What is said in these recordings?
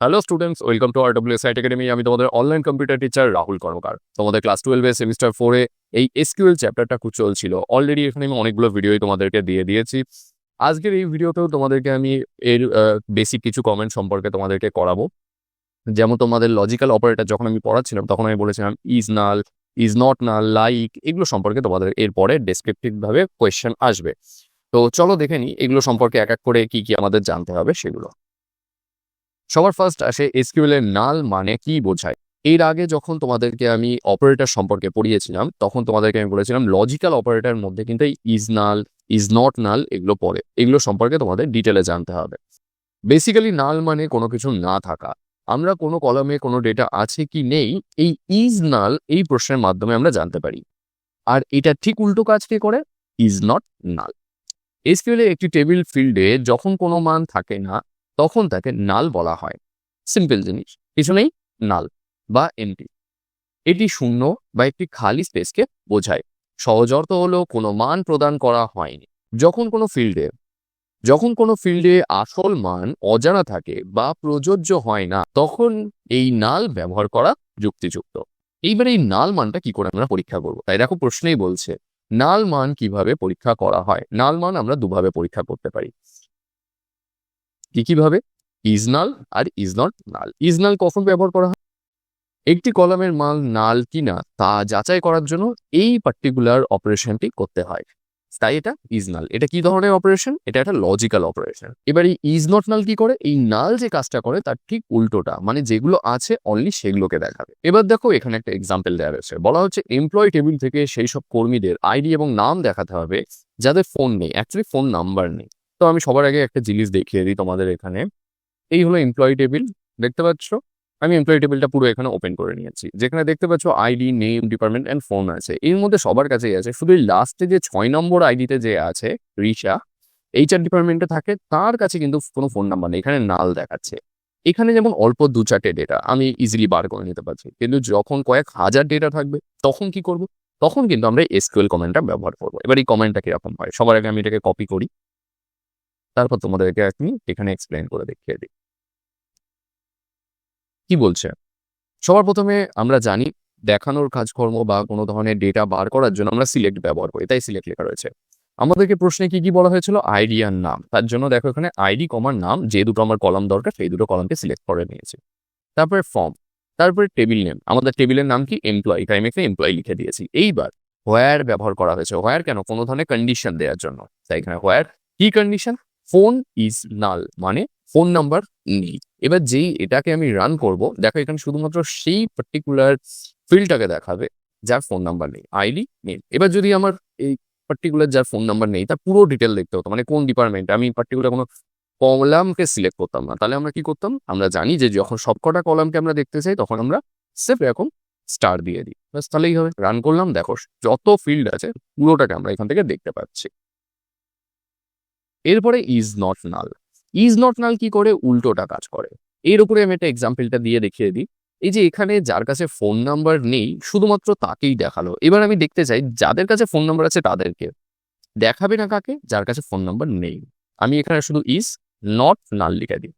Hello students welcome to R W site academy আমি তোমাদের online computer teacher Rahul Karmakar. তোমাদের class টুয়েলভে semester ফোরে এই এসকিউএল চ্যাপ্টারটা খুব চলছিল। অলরেডি এখানে আমি অনেকগুলো ভিডিওই তোমাদেরকে দিয়ে দিয়েছি। আজকের এই ভিডিওতেও তোমাদেরকে আমি এর বেসিক কিছু কমেন্ট সম্পর্কে তোমাদেরকে করাবো। যেমন তোমাদের লজিক্যাল অপারেটর যখন আমি পড়াচ্ছিলাম, তখন আমি বলেছিলাম is null is not null like এগুলো সম্পর্কে তোমাদের এরপরে ডেসক্রিপটিভ ভাবে কোয়েশ্চেন আসবে। তো চলো দেখে নিই, এগুলো সম্পর্কে এক এক করে কি কি আমাদের জানতে হবে সেগুলো। সবার ফার্স্ট আসে এসকিউএল এর নাল মানে কি বোঝায়। এর আগে যখন তোমাদেরকে আমি অপারেটর সম্পর্কে পড়িয়েছিলাম, তখন তোমাদেরকে আমি বলেছিলাম লজিক্যাল অপারেটর মধ্যে কিন্তু is null is not null এগুলো পড়ে। এগুলো সম্পর্কে তোমাদের ডিটেলে জানতে হবে। বেসিক্যালি নাল মানে কোনো কিছু না থাকা। আমরা কোনো কলমে কোনো ডেটা আছে কি নেই, এই ইজ নাল এই প্রশ্নের মাধ্যমে আমরা জানতে পারি। আর এটা ঠিক উল্টো কাজকে করে? ইজ নট নাল এসকিউএল একটি টেবিল ফিল্ডে যখন কোনো মান থাকে না তখন তাকে নাল বলা হয়। সিম্পল জিনিস। কিছু নেই নাল বা এমটি এটি শূন্য বা একটি খালি স্পেসকে বোঝায়। সহজ অর্থ হলো কোনো মান প্রদান করা হয়নি। যখন কোনো ফিল্ডে যখন কোনো ফিল্ডে আসল মান অজানা থাকে বা প্রযোজ্য হয় না, তখন এই নাল ব্যবহার করা যুক্তিযুক্ত। এইবার এই নাল মানটা কি করে আমরা পরীক্ষা করব? তাই দেখো প্রশ্নেই বলছে, নাল মান কীভাবে পরীক্ষা করা হয়? নাল মান আমরা দুভাবে পরীক্ষা করতে পারি। কি কীভাবে is null R is not null is null কখন ব্যবহার করা হয়? একটি কলামের মাল নাল কিনা তা যাচাই করার জন্য এই পার্টিকুলার অপারেশনটি করতে হয়। তাই এটা ইজ নাল এটা কি ধরনের অপারেশন এটা একটা লজিক্যাল অপারেশন এবার এই ইজ নট নাল কি করে? এই নাল যে কাজটা করে তার ঠিক উল্টোটা মানে যেগুলো আছে অনলি সেগুলোকে দেখাবে। এবার দেখো এখানে একটা এক্সাম্পল দেওয়া রয়েছে। বলা হচ্ছে এমপ্লয় টেবিল থেকে সেই সব কর্মীদের আইডি এবং নাম দেখাতে হবে যাদের ফোন নেই। অ্যাকচুয়ালি ফোন নাম্বার নেই। তো আমি সবার আগে একটা জিনিস দেখিয়ে দিই তোমাদের এখানে। এই হলো এমপ্লয়ি টেবিল দেখতে পাচ্ছ? আমি এমপ্লয়ি টেবিলটা পুরো এখানে ওপেন করে নিয়েছি। যেখানে দেখতে পাচ্ছ ID name department and phone আছে। এর মধ্যে সবার কাছেই আছে। শুধু লাস্টে যে ছয় নম্বর আইডিতে যে আছে, রিশা এইচআর ডিপার্টমেন্টে থাকে, তার কাছে কিন্তু কোনো ফোন নাম্বার নেই। এখানে নাল দেখাচ্ছে। এখানে যেমন অল্প দু চারটে ডেটা আমি ইজিলি বার করে নিতে পারছি। কিন্তু যখন কয়েক হাজার ডেটা থাকবে, তখন কি করব? তখন কিন্তু আমরা এসকিউএল কমেন্টটা ব্যবহার করব। এবার এই কমেন্টটা কীরকম হয়? সবার আগে আমি এটাকে কপি করি। তারপর তোমাদেরকে আমি এখানে এক্সপ্লেন করে দেখিয়ে দিই। কি বলছে? সবার প্রথমে আমরা জানি দেখানোর কাজকর্ম বা কোনো ধরনের ডেটা বার করার জন্য আমরা সিলেক্ট ব্যবহার করি, তাই সিলেক্ট লেখা রয়েছে। আমাদেরকে প্রশ্নে কি কি বলা হয়েছিল? আইডি আর নাম। তার জন্য দেখো এখানে আইডি কমার নাম, যে দুটো আমার কলাম দরকার, সেই দুটো কলামকে সিলেক্ট করে নিয়েছি। তারপরে ফর্ম তারপরে টেবিল নেম আমাদের টেবিলের নাম কি? এমপ্লয়ি তাই আমি এখানে এমপ্লয়ি লিখে দিয়েছি। এইবার হোয়ার ব্যবহার করা হয়েছে। হোয়ার কেন? কোনো ধরনের কন্ডিশন দেওয়ার জন্য। তাই এখানে হোয়ার কি কন্ডিশন ফোন ইজ নাল মানে ফোন নাম্বার নেই। এবার যেই এটাকে আমি রান করব, দেখো এখানে শুধুমাত্র সেই পার্টিকুলার ফিল্ডটাকে দেখাবে যার ফোন নাম্বার নেই আইডি নেই এবার যদি আমার এই পার্টিকুলার যার ফোন নাম্বার নেই, তার পুরো ডিটেল দেখতে হতো মানে কোন ডিপার্টমেন্ট আমি পার্টিকুলার কোনো কলামকে সিলেক্ট করতাম না। তাহলে আমরা কি করতাম? আমরা জানি যে যখন সবকটা কলামকে আমরা দেখতে চাই, তখন আমরা সেফ এরকম স্টার দিয়ে দিই। ব্যাস, তাহলেই হবে। রান করলাম, দেখো যত ফিল্ড আছে, পুরোটাকে আমরা এখান থেকে দেখতে পাচ্ছি। এরপরে is not null is not null কি করে? উল্টোটা কাজ করে। এর উপরে আমি একটা এক্সাম্পলটা দিয়ে দেখিয়ে দিই। এই যে এখানে যার কাছে ফোন নাম্বার নেই, শুধুমাত্র তাকেই দেখাল। এবার আমি দেখতে চাই, যাদের কাছে ফোন নাম্বার আছে তাদেরকে। দেখাবে না কাকে? যার কাছে ফোন নাম্বার নেই। আমি এখানে শুধু ইজ নট নাল লিখে দিই।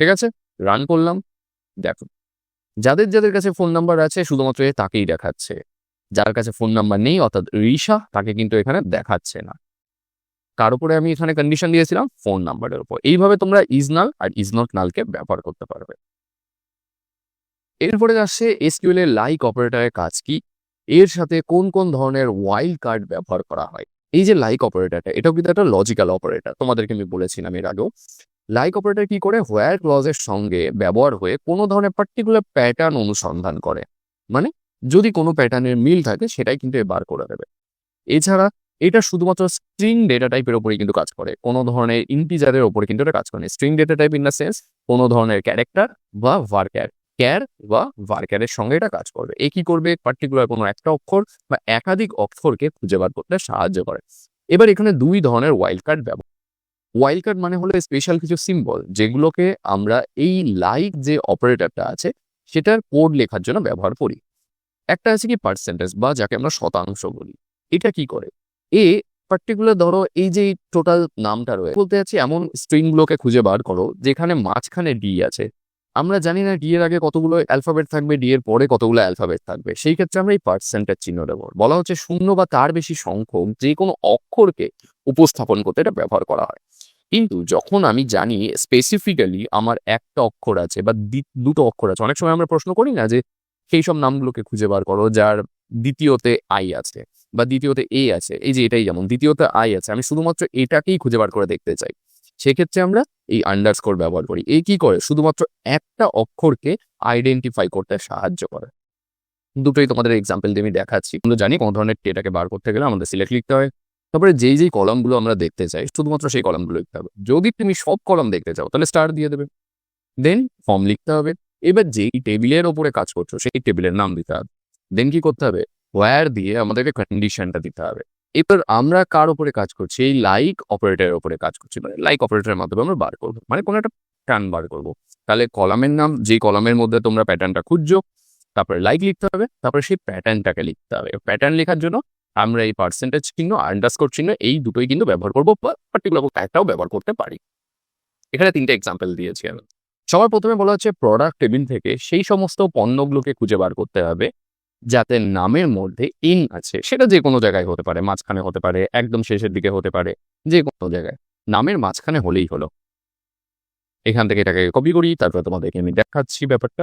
ঠিক আছে? রান করলাম। দেখো। যাদের যাদের কাছে ফোন নাম্বার আছে, শুধুমাত্র তাকেই দেখাচ্ছে। যার কাছে ফোন নাম্বার নেই, অর্থাৎ রিশা, তাকে কিন্তু এখানে দেখাচ্ছে না। কার উপরে আমি এখানে কন্ডিশন দিয়েছিলাম ফোন নাম্বারের উপর। এইভাবে তোমরা ইজ নাল আর ইজ নট নালকে ব্যবহার করতে পারবে। এরপরে আসছে এসকিউএল এর লাইক অপারেটরের কাজ কি? এর সাথে কোন কোন ধরনের ওয়াইল্ড কার্ড ব্যবহার করা হয়? এই যে লাইক অপারেটরটা এটাও কিন্তু একটা লজিক্যাল অপারেটর তোমাদেরকে আমি বলেছিলাম এর আগেও। লাইক অপারেটর কি করে? হোয়ার ক্লজের সঙ্গে ব্যবহার হয়ে কোনো ধরনের পার্টিকুলার প্যাটার্ন অনুসন্ধান করে। মানে যদি কোনো প্যাটার্নের মিল থাকে, সেটাই কিন্তু এ বার করে দেবে। এছাড়া এটা শুধুমাত্র স্ট্রিং ডেটা টাইপের উপরে কিন্তু কাজ করে। কোনো ধরনের ইন্টিজারের উপরে কিন্তু এটা কাজ করে string data type in the sense কোনো ধরনের ক্যারেক্টার বা ভার্ক্যার ক্যার বা ভার্ক্যারের সঙ্গে এটা কাজ করবে। এ কি করবে? পার্টিকুলার কোনো একটা অক্ষর বা একাধিক অক্ষরকে খুঁজে বার করতে সাহায্য করে। এবার এখানে দুই ধরনের ওয়াইল্ড কার্ড ব্যবহার ওয়াইল্ড কার্ড মানে হলো স্পেশাল কিছু সিম্বল যেগুলোকে আমরা এই লাইক যে অপারেটরটা আছে, সেটার কোড লেখার জন্য ব্যবহার করি। একটা আছে কি পার্সেন্টেজ বা যাকে আমরা শতাংশ বলি। এটা কি করে? এ পার্টিকুলার ধরো এই যে টোটাল নামটা রয়েছে বলতে যাচ্ছি এমন স্ট্রিং গুলোকে খুঁজে বার করো, যেখানে মাঝখানে ডি আছে। আমরা জানি না ডি এর আগে কতগুলো অ্যালফাবেট থাকবে ডি এর পরে কতগুলো অ্যালফাবেট থাকবে। সেই ক্ষেত্রে আমরা এই পার্সেন্টের চিহ্ন দেবো বলা হচ্ছে শূন্য বা তার বেশি সংখ্যক যে কোনো অক্ষরকে উপস্থাপন করতে এটা ব্যবহার করা হয়। কিন্তু যখন আমি জানি স্পেসিফিক্যালি আমার একটা অক্ষর আছে বা দুটো অক্ষর আছে, অনেক সময় আমরা প্রশ্ন করি না যে সেই সব নামগুলোকে খুঁজে বার করো যার দ্বিতীয়তে আই আছে। বা দ্বিতীয়তে এ আছে, এই যে এটাই যেমন, দ্বিতীয়তে আই আছে, আমি শুধুমাত্র এটাকেই খুঁজে বার করে দেখতে চাই। সেক্ষেত্রে আমরা এই আন্ডারস্কোর ব্যবহার করি। এই কি করে? শুধুমাত্র একটা অক্ষরকে আইডেন্টিফাই করতে সাহায্য করে। দুটোই তোমাদের এক্সাম্পল দিয়ে আমি দেখাচ্ছি। আমরা জানি কোনো ধরনের ডেটাকে বার করতে গেলে আমাদের সিলেক্ট লিখতে হয়। তারপরে যেই যেই কলামগুলো আমরা দেখতে চাই, শুধুমাত্র সেই কলামগুলো লিখতে হবে। যদি তুমি সব কলম দেখতে চাও, তাহলে স্টার দিয়ে দেবে। দেন ফর্ম লিখতে হবে। এবার যেই টেবিলের ওপরে কাজ করছ, সেই টেবিলের নাম দিতে হবে। দেন কি করতে হবে? ওয়্যার দিয়ে আমাদেরকে কন্ডিশনটা দিতে হবে। এবার আমরা কার উপরে কাজ করছি? এই লাইক অপারেটরের উপরে কাজ করছি। মানে লাইক অপারেটরের মাধ্যমে আমরা বার করব। মানে কোনো একটা প্যাটার্ন বার করব। তাহলে কলামের নাম যেই কলামের মধ্যে তোমরা প্যাটার্নটা খুঁজছো, তারপরে লাইক লিখতে হবে, তারপরে সেই প্যাটার্নটাকে লিখতে হবে। প্যাটার্ন লেখার জন্য আমরা এই পার্সেন্টেজ চিহ্ন আন্ডারস্কোর চিহ্ন, এই দুটোই কিন্তু ব্যবহার করব পার্টিকুলার একটাও ব্যবহার করতে পারি। এখানে তিনটে এক্সাম্পল দিয়েছি আমি। সবার প্রথমে বলা হচ্ছে প্রোডাক্ট টেবিল থেকে সেই সমস্ত পণ্যগুলোকে খুঁজে বার করতে হবে। যাতে নামের মধ্যে ইন আছে। সেটা যে কোনো জায়গায় হতে পারে, মাঝখানে হতে পারে, একদম শেষের দিকে হতে পারে, যে কোনো জায়গায়। নামের মাঝখানে হলেই হলো। এখান থেকে এটাকে কপি করি, তারপরে তোমাদেরকে আমি দেখাচ্ছি ব্যাপারটা।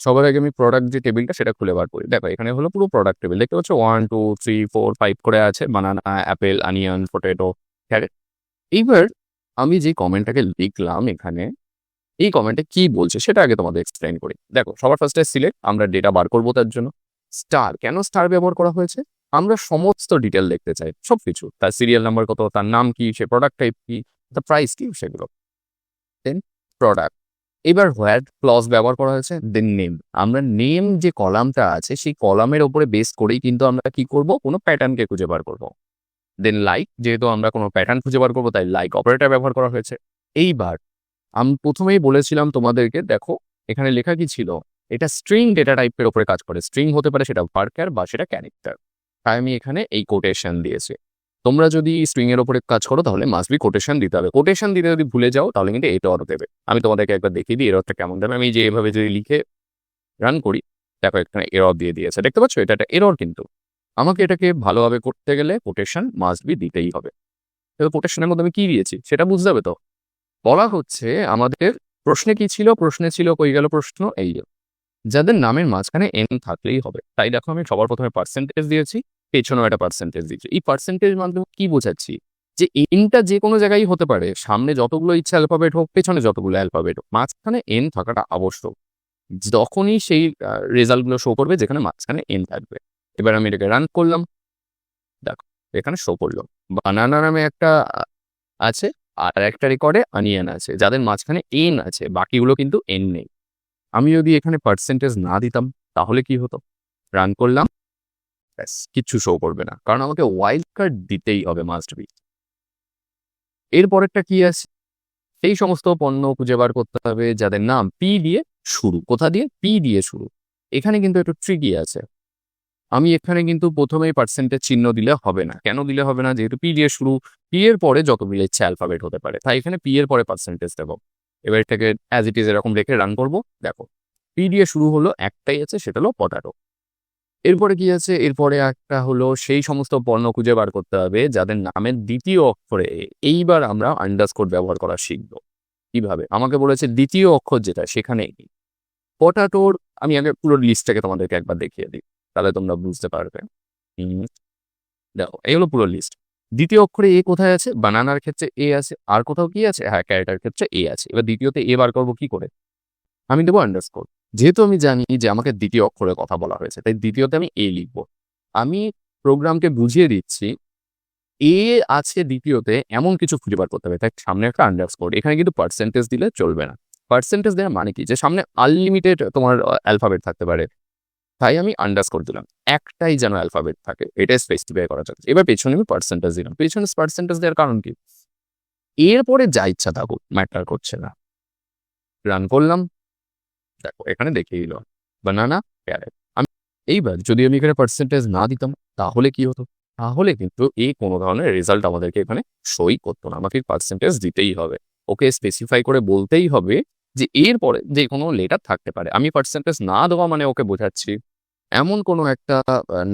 সবার আগে আমি প্রোডাক্ট যে টেবিলটা সেটা খুলে বার করি। দেখো, এখানে হলো পুরো প্রোডাক্ট টেবিল দেখতে পাচ্ছ? One two three four five করে আছে। Banana apple onion potato carrot এইবার আমি যে কমেন্টটাকে লিখলাম এখানে এই কমেন্টে কি বলছে সেটা আগে তোমাদের এক্সপ্লেন করি। দেখো, সবার ফার্স্টে সিলেক্ট আমরা ডেটা বার করব তার জন্য। স্টার কেন স্টার ব্যবহার করা হয়েছে? আমরা সমস্ত ডিটেল দেখতে চাই, সবকিছু। তার সিরিয়াল নাম্বার কত, তার নাম কি, সে প্রোডাক্ট টাইপ কি, তার প্রাইস কি, সেগুলো। দেন প্রোডাক্ট এবার হোয়ার ক্লজ ব্যবহার করা হয়েছে দেন নেম আমরা নেম যে কলামটা আছে, সেই কলামের ওপরে বেস করেই কিন্তু আমরা কি করব? কোনো প্যাটার্নকে খুঁজে বার করব। দেন লাইক যেহেতু আমরা কোনো প্যাটার্ন খুঁজে বার করব, তাই লাইক অপারেটর ব্যবহার করা হয়েছে। এইবার আমি প্রথমেই বলেছিলাম তোমাদেরকে, দেখো, এখানে লেখা কি ছিল? এটা স্ট্রিং ডেটা টাইপের উপরে কাজ করে। স্ট্রিং হতে পারে সেটা ভার্কার বা সেটা ক্যারেক্টার তাই আমি এখানে এই কোটেশন দিয়েছি। তোমরা যদি স্ট্রিং এর উপরে কাজ করো, তাহলে মাস্ট বি কোটেশন দিতে হবে। কোটেশন দিতে যদি ভুলে যাও, তাহলে কিন্তু এরর দেবে। আমি তোমাদেরকে একবার দেখিয়ে দিই এররটা কেমন দেবে। আমি যে এভাবে যদি লিখে রান করি, দেখো এখানে এরর দিয়ে দিয়েছে। দেখতে পাচ্ছ? এটা একটা এরর কিন্তু। আমাকে এটাকে ভালোভাবে করতে গেলে কোটেশন মাস্ট বি দিতেই হবে। এবার কোটেশনের মধ্যে আমি কি দিয়েছি? সেটা বুঝতে হবে তো? বলা হচ্ছে, আমাদের প্রশ্নে কি ছিল? প্রশ্নে ছিল, কই গেল প্রশ্ন? এই যাদের নামের মাঝখানে এন থাকলেই হবে। তাই দেখো আমি সবার প্রথমে পার্সেন্টেজ দিয়েছি, পেছনেও একটা পার্সেন্টেজ দিয়েছি। এই পার্সেন্টেজ মাধ্যমে কি বোঝাচ্ছি? যে এনটা যে কোনো জায়গায় হতে পারে। সামনে যতগুলো ইচ্ছা অ্যালফাবেট হোক, পেছনে যতগুলো অ্যালফাবেট হোক। মাঝখানে এন থাকাটা আবশ্যক। যখনই সেই রেজাল্টগুলো শো করবে, যেখানে মাঝখানে এন থাকবে। এবার আমি এটাকে রান করলাম। দেখো, এখানে শো করল। বানানা নামে একটা আছে। আর একটা রেকর্ডে অনিয়ন আছে, যাদের মাঝখানে এন আছে, বাকিগুলো কিন্তু এন নেই। আমি যদি এখানে পার্সেন্টেজ না দিতাম, তাহলে কি হতো? রান করলাম, ব্যাস, কিচ্ছু শো করবে না, কারণ আমাকে ওয়াইল্ড কার্ড দিতেই হবে মাস্ট বি এরপরেরটা কি আছে? সেই সমস্ত পণ্য খুঁজে বার করতে হবে, যাদের নাম পি দিয়ে শুরু, কোথা দিয়ে? পি দিয়ে শুরু। এখানে কিন্তু একটু ট্রিকি আছে। আমি এখানে কিন্তু প্রথমেই পার্সেন্টেজ চিহ্ন দিলে হবে না। কেন দিলে হবে না? যেহেতু পি দিয়ে শুরু পি এর পরে যতগুলো ইচ্ছে অ্যালফাবেট হতে পারে। তাই এখানে পি এর পরে পার্সেন্টেজ দেবো। এবার এটাকে অ্যাজ ইট ইজ এরকম রেখে রান করব। দেখো পি দিয়ে শুরু হলো একটাই আছে, সেটা হলো পটাটো এরপরে কি আছে? এরপরে একটা হলো সেই সমস্ত পণ্য খুঁজে বার করতে হবে, যাদের নামের দ্বিতীয় অক্ষরে এইবার আমরা আন্ডারস্কোর ব্যবহার করা শিখব। কীভাবে? আমাকে বলেছে দ্বিতীয় অক্ষর যেটা সেখানে পটাটোর আমি আগে পুরো লিস্টটাকে তোমাদেরকে একবার দেখিয়ে দিই। তাহলে তোমরা বুঝতে পারবে। দেখো, এই হলো পুরো লিস্ট দ্বিতীয় অক্ষরে এ কোথায় আছে? বানানার ক্ষেত্রে এ আছে। আর কোথাও কি আছে? হ্যাঁ ক্যারেটার ক্ষেত্রে এ আছে। এবার দ্বিতীয়তে এ বার করব কি করে? আমি দেবো আন্ডারস্কোর যেহেতু আমি জানি যে আমাকে দ্বিতীয় অক্ষরের কথা বলা হয়েছে, তাই দ্বিতীয়তে আমি এ লিখব। আমি প্রোগ্রামকে বুঝিয়ে দিচ্ছি এ আছে দ্বিতীয়তে এমন কিছু খুঁজে বার করতে হবে। তাই সামনে একটা আন্ডারস্কোর এখানে কিন্তু পার্সেন্টেজ দিলে চলবে না। পার্সেন্টেজ দেওয়ার মানে কি? যে সামনে আনলিমিটেড তোমার অ্যালফাবেট থাকতে পারে। তাই আমি আন্ডারস্কোর দিলাম। একটাই যেন অ্যালফাবেট থাকে, এটাই স্পেসিফাই করা যাচ্ছে এবার পেছনে আমি পার্সেন্টেজ দিলাম। পেছনে পার্সেন্টেজ দেওয়ার কারণ কি? এরপরে যা ইচ্ছা থাকুক ম্যাটার করছে না। রান করলাম। দেখো, এখানে দেখিয়ে দিল বানানা ক্যারেট আমি এইবার যদি আমি এখানে পার্সেন্টেজ না দিতাম, তাহলে কি হতো? তাহলে কিন্তু এই কোনো ধরনের রেজাল্ট আমাদেরকে এখানে সই করতো না। আমাকে পার্সেন্টেজ দিতেই হবে। ওকে স্পেসিফাই করে বলতেই হবে যে এর পরে যে কোনো লেটার থাকতে পারে। আমি পার্সেন্টেজ না দেওয়া মানে ওকে বোঝাচ্ছি। এমন কোনো একটা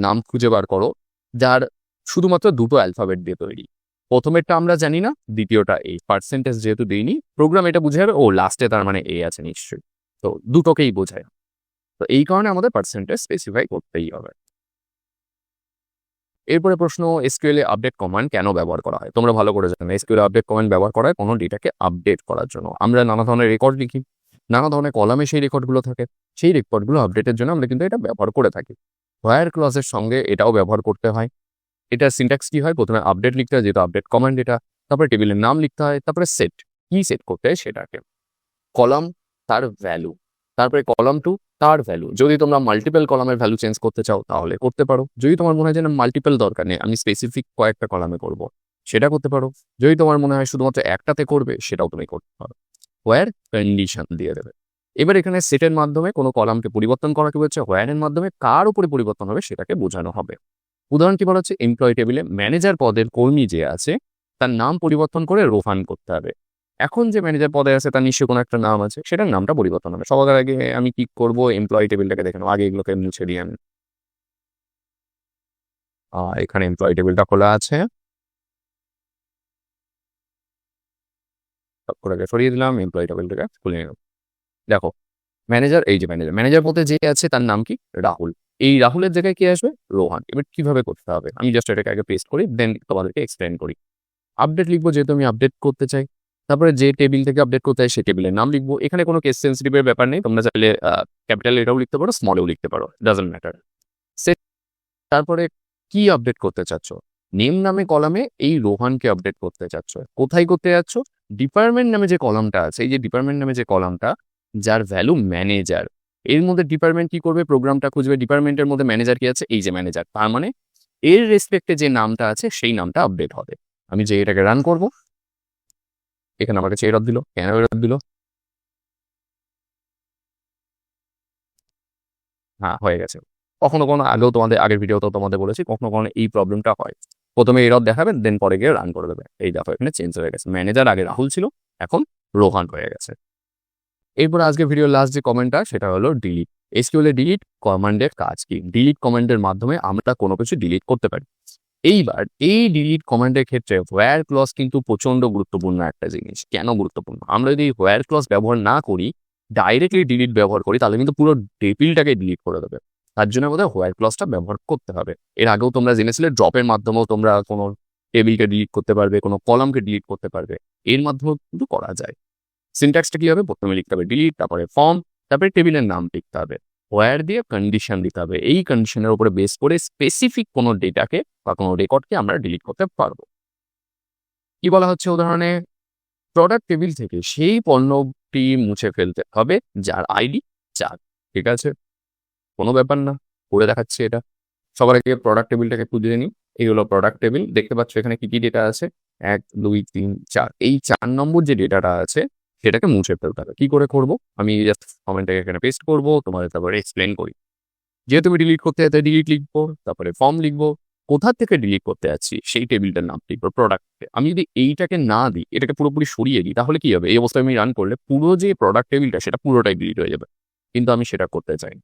নাম খুঁজে বার করো, যার শুধুমাত্র দুটো অ্যালফাবেট দিয়ে তৈরি। প্রথমেরটা আমরা জানি না, দ্বিতীয়টা এই পার্সেন্টেজ যেহেতু দিইনি প্রোগ্রাম এটা বুঝে যাবে, ও লাস্টে তার মানে এ আছে নিশ্চয়ই। তো দুটোকেই বোঝায়। তো এই কারণে আমাদের পার্সেন্টেজ স্পেসিফাই করতেই হবে। এরপরে প্রশ্ন এসকিউএল এ আপডেট কমান্ড কেন ব্যবহার করা হয়? তোমরা ভালো করে জানো এসকিউএল আপডেট কমান্ড ব্যবহার করা হয় কোনো ডেটাকে আপডেট করার জন্য। আমরা নানা ধরনের রেকর্ড লিখি, নানা ধরনের কলামে সেই রেকর্ডগুলো থাকে। সেই রেকর্ডগুলো আপডেটের জন্য আমরা কিন্তু এটা ব্যবহার করে থাকি। হোয়ার ক্লজের সঙ্গে এটাও ব্যবহার করতে হয়। এটা সিনট্যাক্স কি হয়? প্রথমে আপডেট লিখতে হয়, যেহেতু আপডেট কমান্ড এটা। তারপরে টেবিলের নাম লিখতে হয়, তারপরে সেট কি সেট করতে হয়? সেটাকে। কলাম তার ভ্যালু তারপরে কলাম টু তার ভ্যালু যদি তোমরা মাল্টিপল কলামের ভ্যালু চেঞ্জ করতে চাও, তাহলে করতে পারো। যদি তোমার মনে হয় যে না মাল্টিপল দরকার নেই, আমি স্পেসিফিক কয়েকটা কলামে করব, সেটা করতে পারো। যদি তোমার মনে হয় শুধুমাত্র একটাতে করবে, সেটাও তুমি করতে পারো। হোয়ার কন্ডিশন দিয়ে দেবে। এবার এখানে সেটের মাধ্যমে কোনো কলামকে পরিবর্তন করা কি হচ্ছে হোয়ারের মাধ্যমে কার উপরে পরিবর্তন হবে, সেটাকে বোঝানো হবে। উদাহরণ কি বলা হচ্ছে? এমপ্লয় টেবিলে ম্যানেজার পদের কর্মী যে আছে, তার নাম পরিবর্তন করে রোহান করতে হবে। এখন যে ম্যানেজার পদে আছে, তার নিশ্চয়ই কোনো একটা নাম আছে। সেটার নামটা পরিবর্তন হবে। সবার আগে আমি কি করব এমপ্লয় টেবিলটাকে দেখে নেব। আগে এগুলোকে মুছে দিই আমি। এখানে এমপ্লয় টেবিলটা খোলা আছে। সরিয়ে দিলাম এমপ্লয় টেবিলটাকে খুলে নিলাম। দেখো ম্যানেজার এই যে ম্যানেজার ম্যানেজার পদে যে আছে, তার নাম কি? রাহুল। এই রাহুলের জায়গায় কি আসবে? রোহান। এবার কীভাবে করতে হবে? আমি জাস্ট এটাকে আগে পেস্ট করি দেন তোমাদেরকে এক্সপ্লেন করি। আপডেট লিখব যেহেতু আমি আপডেট করতে চাই। তারপরে যে টেবিল থেকে আপডেট করতে হয় সেই টেবিলের নাম লিখব। এখানে কোনো কেস সেন্সিটিভের ব্যাপার নেই। তোমরা চাইলে ক্যাপিটাল এটাও লিখতে পারো স্মলেও লিখতে পারো। ডাজন্ট ম্যাটার সেট তারপরে কি আপডেট করতে চাচ্ছ? নেম নামে কলামে এই রোহানকে আপডেট করতে চাচ্ছ। কোথায় করতে যাচ্ছ? ডিপার্টমেন্ট নামে যে কলামটা আছে, এই যে ডিপার্টমেন্ট নামে যে কলামটা যার ভ্যালু ম্যানেজার এর মধ্যে ডিপার্টমেন্ট কি করবে? প্রোগ্রামটা খুঁজবে। ডিপার্টমেন্টের মধ্যে ম্যানেজার কি আছে? এই যে ম্যানেজার তার মানে এর রেসপেক্টে যে নামটা আছে, সেই নামটা আপডেট হবে। আমি যে এটাকে রান করব এখানে আমার কাছে এরর দিল, কেন এরর দিল? হ্যাঁ হয়ে গেছে। কখনো কখনো আগেও তোমাদের, আগের ভিডিওতেও তোমাদের বলেছি, কখনো কখনো এই প্রবলেমটা হয়। প্রথমে এরর দেখাবেন দেন পরে গিয়ে রান করে দেবে এই দেখো, এখানে চেঞ্জ হয়ে গেছে। ম্যানেজার আগে রাহুল ছিল, এখন রোহান হয়ে গেছে। এরপর আজকে ভিডিওর লাস্ট যে কমেন্টটা সেটা হলো ডিলিট এসকিউএল এ ডিলিট কমান্ডের কাজ কি? ডিলিট কমান্ডের মাধ্যমে আমরা কোনো কিছু ডিলিট করতে পারি। এইবার এই ডিলিট কমান্ডের ক্ষেত্রে হোয়ার ক্লস কিন্তু প্রচণ্ড গুরুত্বপূর্ণ একটা জিনিস। কেন গুরুত্বপূর্ণ? আমরা যদি হোয়ার ক্লস ব্যবহার না করি ডাইরেক্টলি ডিলিট ব্যবহার করি, তাহলে কিন্তু পুরো টেবিলটাকে ডিলিট করে দেবে। তার জন্য আমাদের হোয়ার ক্লসটা ব্যবহার করতে হবে। এর আগেও তোমরা জেনেছিলে ড্রপের মাধ্যমেও তোমরা কোনো টেবিলকে ডিলিট করতে পারবে, কোনো কলামকে ডিলিট করতে পারবে। এর মাধ্যমেও কিন্তু করা যায়। সিনট্যাক্সটা কি হবে প্রথমে লিখতে হবে ডিলিট তারপরে ফর্ম তারপরে টেবিলের নাম লিখতে হবে। হোয়ার দিয়ে কন্ডিশন দিতে হবে। এই কন্ডিশনের উপরে বেস করে স্পেসিফিক কোনো ডেটাকে বা কোনো রেকর্ডকে আমরা ডিলিট করতে পারব। কি বলা হচ্ছে উদাহরণে? প্রোডাক্ট টেবিল থেকে সেই পণ্যটি মুছে ফেলতে হবে যার আইডি চার। ঠিক আছে? কোনো ব্যাপার না, করে দেখাচ্ছে এটা। সবার আগে প্রোডাক্ট টেবিলটাকে খুঁজে নিই। এই হলো প্রোডাক্ট টেবিল দেখতে পাচ্ছ এখানে কি কি ডেটা আছে? এক, দুই, তিন, চার। এই চার নম্বর যে ডেটাটা আছে সেটাকে মুছে ফেলতে হবে। কি করে করব? আমি জাস্ট কমেন্টটাকে এখানে পেস্ট করব, তোমাদের তারপরে এক্সপ্লেন করি। যেহেতু আমি ডিলিট করতে যাতে ডিলিট লিখব, তারপরে ফর্ম লিখব, কোথা থেকে ডিলিট করতে যাচ্ছি, সেই টেবিলটার নাম লিখব প্রোডাক্টে আমি যদি এইটাকে না দিই, এটাকে পুরোপুরি সরিয়ে দিই, তাহলে কি হবে? এই অবস্থায় আমি রান করলে পুরো যে প্রোডাক্ট টেবিলটা, সেটা পুরোটাই ডিলিট হয়ে যাবে। কিন্তু আমি সেটা করতে চাই না।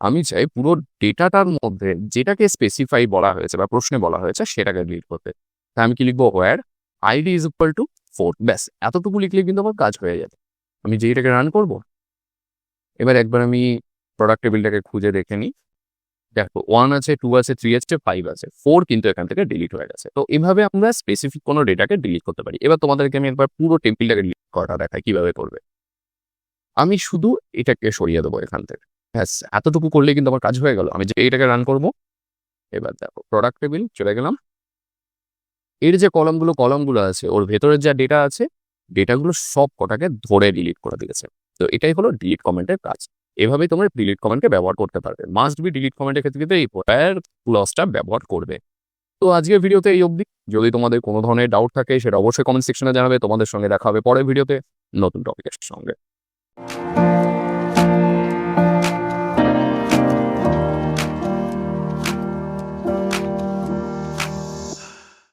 আমি চাই পুরো ডেটাটার মধ্যে যেটাকে স্পেসিফাই বলা হয়েছে বা প্রশ্নে বলা হয়েছে, সেটাকে ডিলিট করতে। তাই আমি কি লিখব? Where ID is equal to four ব্যাস, এতটুকু লিখলে কিন্তু আমার কাজ হয়ে যাবে। আমি যেইটাকে রান করব, এবার একবার আমি প্রোডাক্ট টেবিলটাকে খুঁজে দেখে নিই। দেখো ওয়ান আছে টু আছে থ্রি আছে ফাইভ আছে ফোর কিন্তু এখান থেকে ডিলিট হয়ে গেছে। তো এভাবে আমরা স্পেসিফিক কোনো ডেটাকে ডিলিট করতে পারি। এবার তোমাদেরকে আমি একবার পুরো টেবিলটাকে ডিলিট করাটা দেখাই কীভাবে করবে। আমি শুধু এটাকে সরিয়ে দেবো এখান থেকে। ব্যাস, এতটুকু করলে কিন্তু আমার কাজ হয়ে গেল। আমি যে এটাকে রান করব, এবার দেখো প্রোডাক্ট টেবিল চলে গেলাম। এর যে কলমগুলো কলমগুলো আছে, ওর ভেতরের যা ডেটা আছে ডেটাগুলো সব কটাকে ধরে ডিলিট করে দিয়েছে। তো এটাই হলো ডিলিট কমেন্টের কাজ। এভাবেই তোমরা ডিলিট কমেন্টকে ব্যবহার করতে পারবে। মাস্ট বি ডিলিট কমেন্টের ক্ষেত্রে কিন্তু এই হোয়ার ক্লসটা ব্যবহার করবে। তো আজকের ভিডিওতে এই অবধি। যদি তোমাদের কোনো ধরনের ডাউট থাকে, সেটা অবশ্যই কমেন্ট সেকশনে জানাবে। তোমাদের সঙ্গে দেখা হবে পরের ভিডিওতে নতুন টপিকের সঙ্গে।